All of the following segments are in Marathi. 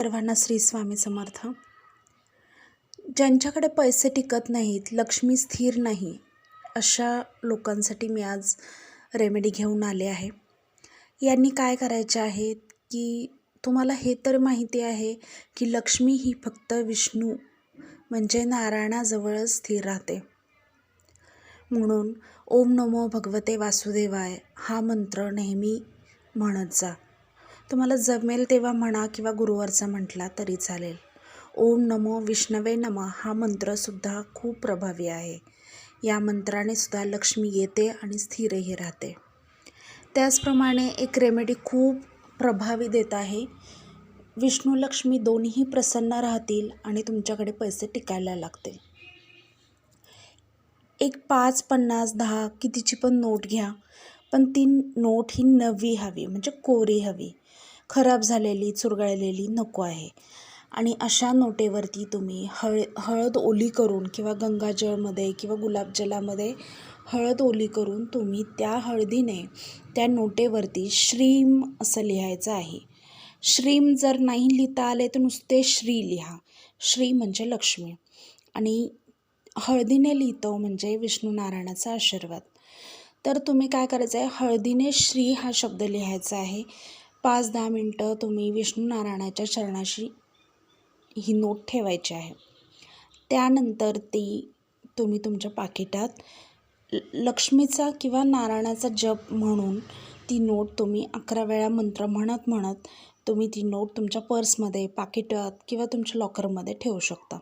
सर्वांना श्री स्वामी समर्थ. ज्यांच्याकडे पैसे टिकत नाहीत लक्ष्मी स्थिर नाही अशा लोकांसाठी मी आज रेमेडी घेऊन आले आहे. यांनी काय करायचे आहे की तुम्हाला हे तर माहिती आहे की लक्ष्मी ही फक्त विष्णू म्हणजे नारायणाजवळच स्थिर राहते. म्हणून ओम नमो भगवते वासुदेवाय हा मंत्र नेहमी म्हणत जा. तुम्हाला जमेल तेव्हा म्हणा किंवा गुरुवारचा म्हटला तरी चालेल. ओम नमो विष्णवे नम हा मंत्रसुद्धा खूप प्रभावी आहे. या मंत्राने सुद्धा लक्ष्मी येते आणि स्थिरही राहते. त्याचप्रमाणे एक रेमेडी खूप प्रभावी देत आहे. विष्णू लक्ष्मी दोन्ही प्रसन्न राहतील आणि तुमच्याकडे पैसे टिकायला लागतील. एक पाच पन्नास दहा कितीची पण नोट घ्या. पण ती नोट ही नवी हवी म्हणजे कोरी हवी. खराब झालेली चुरगळलेली नको आहे. आणि अशा नोटेवरती तुम्ही हळ हळद ओली करून किंवा गंगाजळमध्ये किंवा गुलाबजलामध्ये हळद ओली करून तुम्ही त्या हळदीने त्या नोटेवरती श्रीम असं लिहायचं आहे. श्रीम जर नाही लिहिता आले तर नुसते श्री लिहा. श्री म्हणजे लक्ष्मी. आणि हळदीने लिहितो म्हणजे विष्णू नारायणाचा आशीर्वाद. तर तुम्ही काय करायचं आहे? हळदीने श्री हा शब्द लिहायचा आहे. पाच दहा मिनटं तुम्ही विष्णू नारायणाच्या चरणाशी ही नोट ठेवायची आहे. त्यानंतर ती तुम्ही तुमच्या पाकिटात लक्ष्मीचा किंवा नारायणाचा जप म्हणून ती नोट तुम्ही अकरा वेळा मंत्र म्हणत म्हणत तुम्ही ती नोट तुमच्या पर्समध्ये पाकिटात किंवा तुमच्या लॉकरमध्ये ठेवू शकता.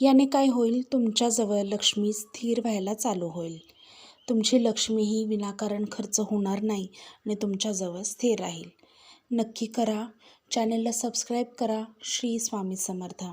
याने काय होईल? तुमच्याजवळ लक्ष्मी स्थिर व्हायला चालू होईल. तुमची लक्ष्मी ही विनाकारण खर्च होणार नाही आणि तुमच्याजवळ स्थिर राहील. नक्की करा. चॅनलला सबस्क्राईब करा. श्री स्वामी समर्थ.